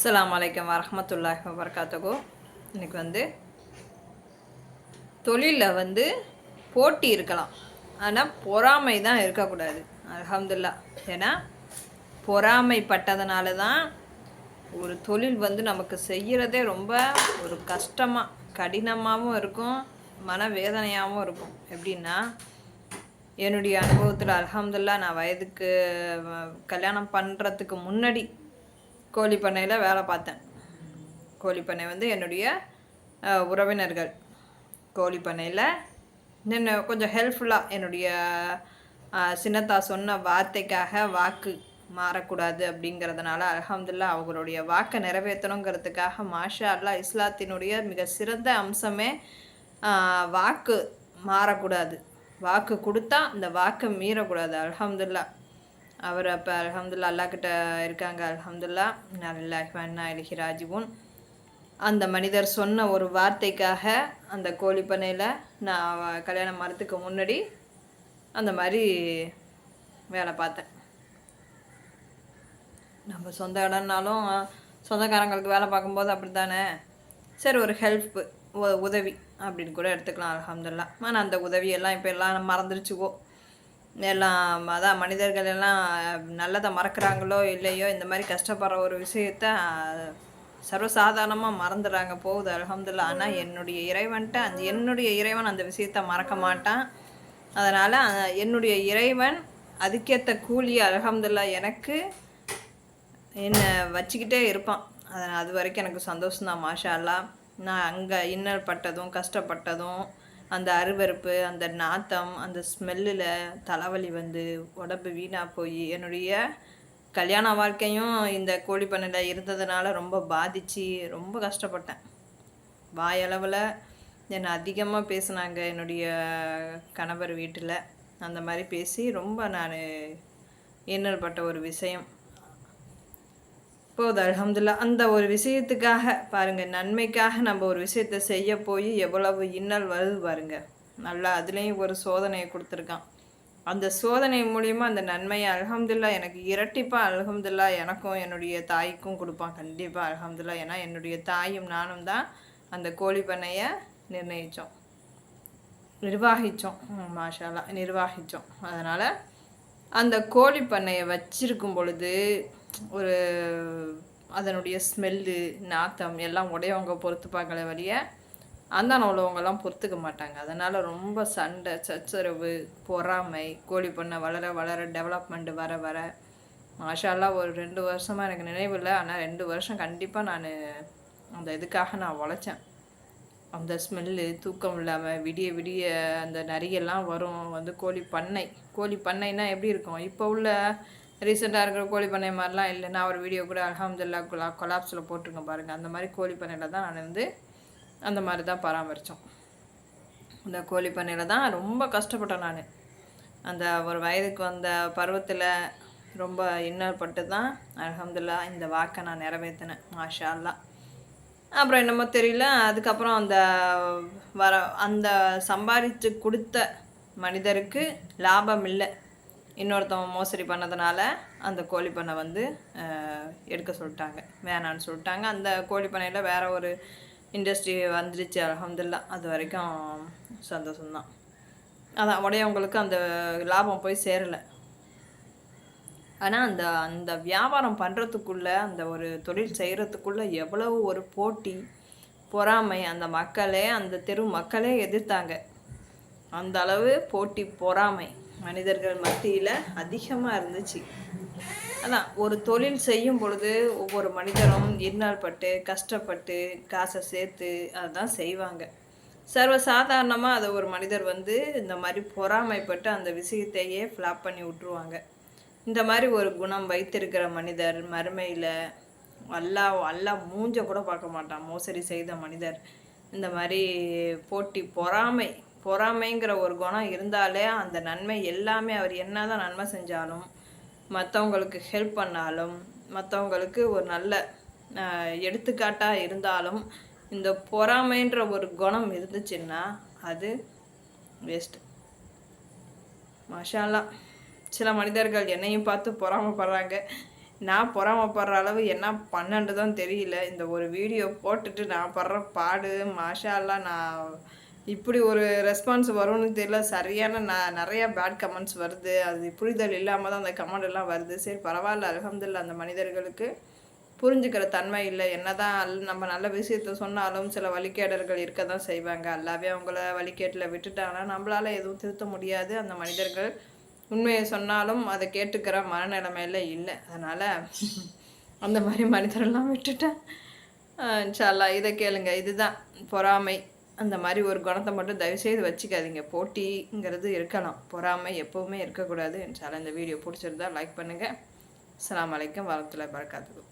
அஸ்லாம் வலைக்கம் வரஹ்மத்துல்லாஹி வபரகாத்துகோ இன்னைக்கு வந்து தொழிலில் வந்து போட்டி இருக்கலாம். ஆனால் பொறாமை தான் இருக்கக்கூடாது. அல்ஹம்துலில்லாஹ் ஏன்னா பொறாமைப்பட்டதுனால தான் ஒரு தொழில் வந்து நமக்கு செய்கிறதே ரொம்ப ஒரு கஷ்டமாக கடினமாகவும் இருக்கும் மனவேதனையாகவும் இருக்கும். எப்படின்னா என்னுடைய அனுபவத்தில் அல்ஹம்துலில்லாஹ் நான் வயதுக்கு கல்யாணம் பண்ணுறதுக்கு முன்னாடி கோழி பண்ணையில் வேலை பார்த்தேன். கோழி பண்ணை வந்து என்னுடைய உறவினர்கள். கோழி பண்ணையில் என்ன கொஞ்சம் ஹெல்ப்ஃபுல்லாக என்னுடைய சின்னத்தா சொன்ன வார்த்தைக்காக வாக்கு மாறக்கூடாது அப்படிங்கிறதுனால அலமதுல்லா அவங்களுடைய வாக்கை நிறைவேற்றணுங்கிறதுக்காக மாஷா அல்லா இஸ்லாத்தினுடைய மிக சிறந்த அம்சமே வாக்கு மாறக்கூடாது. வாக்கு கொடுத்தா அந்த வாக்கை மீறக்கூடாது அலமதுல்லா அவர் அப்போ அல்ஹம்துல்லா அல்லாக்கிட்ட இருக்காங்க. அலமதுல்லா நல்லா வண்ணா இலகி அந்த மனிதர் சொன்ன ஒரு வார்த்தைக்காக அந்த கோழி பண்ணையில் நான் கல்யாணம் மரத்துக்கு முன்னாடி அந்த மாதிரி வேலை பார்த்தேன். நம்ம சொந்த இடம்னாலும் சொந்தக்காரங்களுக்கு வேலை பார்க்கும்போது அப்படி தானே சரி ஒரு ஹெல்ப்பு உதவி அப்படின்னு கூட எடுத்துக்கலாம். அலமதுல்லா ஆனால் அந்த உதவியெல்லாம் இப்போ எல்லாம் மறந்துருச்சுக்கோ. எல்லாம் அதான் மனிதர்கள் எல்லாம் நல்லதை மறக்கிறாங்களோ இல்லையோ இந்த மாதிரி கஷ்டப்படுற ஒரு விஷயத்த சர்வசாதாரணமாக மறந்துடுறாங்க போகுது அலமதுல்லா ஆனால் என்னுடைய இறைவன்ட்ட அந்த என்னுடைய இறைவன் அந்த விஷயத்த மறக்க மாட்டான். அதனால் என்னுடைய இறைவன் அதுக்கேற்ற கூலி அலமதுல்லா எனக்கு என்னை வச்சுக்கிட்டே இருப்பான். அதனால் அது வரைக்கும் எனக்கு சந்தோஷம்தான் மாஷா அல்லா நான் அங்கே இன்னல் பட்டதும் கஷ்டப்பட்டதும் அந்த அருவருப்பு அந்த நாத்தம் அந்த ஸ்மெல்லில் தலைவலி வந்து உடம்பு வீணாக போய் என்னுடைய கல்யாண வாழ்க்கையும் இந்த கோழி பண்ணையில் இருந்ததுனால ரொம்ப பாதிச்சு ரொம்ப கஷ்டப்பட்டேன். வாயளவில் என்னை அதிகமாக பேசினாங்க என்னுடைய கணவர் வீட்டில். அந்த மாதிரி பேசி ரொம்ப நான் இன்னல் பட்ட ஒரு விஷயம். போது அலமதுல்லா அந்த ஒரு விஷயத்துக்காக பாருங்கள் நன்மைக்காக நம்ம ஒரு விஷயத்தை செய்ய போய் எவ்வளவு இன்னல் வருது பாருங்க. நல்லா அதுலேயும் ஒரு சோதனையை கொடுத்துருக்கான். அந்த சோதனை மூலிமா அந்த நன்மையை அல்ஹம்துலில்லா எனக்கு இரட்டிப்பாக அல்ஹம்துலில்லா எனக்கும் என்னுடைய தாய்க்கும் கொடுப்பான். கண்டிப்பாக அல்ஹம்துலில்லா ஏன்னா என்னுடைய தாயும் நானும் தான் அந்த கோழி பண்ணையை நிர்ணயித்தோம் நிர்வாகித்தோம் மாஷாலா நிர்வாகித்தோம் அதனால் அந்த கோழி பண்ணையை வச்சிருக்கும் பொழுது ஒரு அதனுடைய ஸ்மெல்லு நாத்தம் எல்லாம் உடையவங்க பொறுத்துப்பாங்களே வழிய அந்த உள்ளவங்கெல்லாம் பொறுத்துக்க மாட்டாங்க. அதனால் ரொம்ப சண்டை சச்சரவு பொறாமை கோழி பண்ணை வளர வளர டெவலப்மெண்ட் வர வர மாஷாலாம் ஒரு ரெண்டு வருஷமாக எனக்கு நினைவு இல்லை ஆனால் ரெண்டு வருஷம் கண்டிப்பாக நான் அந்த இதுக்காக நான் உழைச்சேன். அந்த ஸ்மெல்லு தூக்கம் இல்லாமல் விடிய விடிய அந்த நரியெல்லாம் வரும். வந்து கோழி பண்ணை. கோழி பண்ணைனா எப்படி இருக்கும்? இப்போ உள்ள ரீசெண்டாக இருக்கிற கோழி பண்ணை மாதிரிலாம் இல்லை நான் ஒரு வீடியோ கூட அலமதுல்லா குலா கொலாப்ஸில் போட்டிருக்கேன் பாருங்கள் அந்த மாதிரி கோழி பண்ணையில் தான் நான் வந்து அந்த மாதிரி தான் பராமரித்தோம் அந்த கோழி பண்ணையில் தான் ரொம்ப கஷ்டப்பட்டேன் நான். அந்த ஒரு வயதுக்கு வந்த பருவத்தில் ரொம்ப இன்னல்பட்டு தான் அலமதுல்லா இந்த வாக்கை நான் நிறைவேற்றினேன் மாஷா அல்லாஹ் அப்புறம் என்னமோ தெரியல. அதுக்கப்புறம் அந்த வர அந்த சம்பாதிச்சு கொடுத்த மனிதருக்கு லாபம் இல்லை. இன்னொருத்தவன் மோசடி பண்ணதுனால அந்த கோழி பண்ணை வந்து எடுக்க சொல்லிட்டாங்க. வேணான்னு சொல்லிட்டாங்க. அந்த கோழி பண்ணையில் வேற ஒரு இண்டஸ்ட்ரி வந்துருச்சு. அலமதுல்லா அது வரைக்கும் சந்தோஷம்தான். அதான் உடையவங்களுக்கு அந்த லாபம் போய் சேரலை. ஆனால் அந்த அந்த வியாபாரம் பண்ணுறதுக்குள்ள அந்த ஒரு தொழில் செய்கிறதுக்குள்ளே எவ்வளவு ஒரு போட்டி பொறாமை அந்த மக்களே அந்த தெரு மக்களே எதிர்த்தாங்க. அந்த அளவு போட்டி பொறாமை மனிதர்கள் மத்தியில் அதிகமாக இருந்துச்சு. அதான் ஒரு தொழில் செய்யும் பொழுது ஒவ்வொரு மனிதரும் இன்னல் பட்டு கஷ்டப்பட்டு காசை சேர்த்து அதுதான் செய்வாங்க. சர்வ சாதாரணமாக அதை ஒரு மனிதர் வந்து இந்த மாதிரி பொறாமைப்பட்டு அந்த விஷயத்தையே ஃப்ளாப் பண்ணி விட்ருவாங்க இந்த மாதிரி ஒரு குணம் வைத்திருக்கிற மனிதர் மறுமையில் அல்லா அல்லா மூஞ்ச கூட பார்க்க மாட்டான். மோசடி செய்த மனிதர். இந்த மாதிரி போட்டி பொறாமை பொறாமைங்கிற ஒரு குணம் இருந்தாலே அந்த நன்மை எல்லாமே அவர் என்னதான் நன்மை செஞ்சாலும் மற்றவங்களுக்கு ஹெல்ப் பண்ணாலும் மற்றவங்களுக்கு ஒரு நல்ல எடுத்துக்காட்டாக இருந்தாலும் இந்த பொறாமைன்ற ஒரு குணம் இருந்துச்சுன்னா அது வேஸ்ட் மஷாலா சில மனிதர்கள் என்னையும் பார்த்து பொறாமைப்படுறாங்க. நான் பொறாமப்படுற அளவு என்ன பண்ணன்னு தான் தெரியல. இந்த ஒரு வீடியோ போட்டுட்டு நான் படுற பாடு மாஷா நான் இப்படி ஒரு ரெஸ்பான்ஸ் வரும்னு தெரியல. சரியான நான் நிறையா பேட் கமெண்ட்ஸ் வருது. அது புரிதல் இல்லாமல் தான் அந்த கமெண்ட் எல்லாம் வருது. சரி பரவாயில்ல. அல்ஹம்துலில்லாஹ் அந்த மனிதர்களுக்கு புரிஞ்சுக்கிற தன்மை இல்லை. என்னதான் அல்- நம்ம நல்ல விஷயத்த சொன்னாலும் சில வழிகேடர்கள் இருக்க தான் செய்வாங்க. அல்லாவே அவங்கள வழிகேட்டில் விட்டுட்டாங்கன்னா நம்மளால் எதுவும் திருத்த முடியாது. அந்த மனிதர்கள் உண்மையை சொன்னாலும் அதை கேட்டுக்கிற மனநிலைமையில இல்லை. அதனால் அந்த மாதிரி மனிதரெல்லாம் விட்டுட்டேன். ஆஹ் இதை கேளுங்க. இதுதான் பொறாமை. அந்த மாதிரி ஒரு குணத்தை மட்டும் தயவுசெய்து வச்சுக்காதீங்க. போட்டிங்கிறது இருக்கலாம். பொறாமை எப்போவுமே இருக்கக்கூடாது. இன்ஷா இந்த வீடியோ பிடிச்சிருந்தா லைக் பண்ணுங்கள் அஸ்ஸலாமு வலைக்கம் வரமத்துல்லாஹி வரகாத்துஹு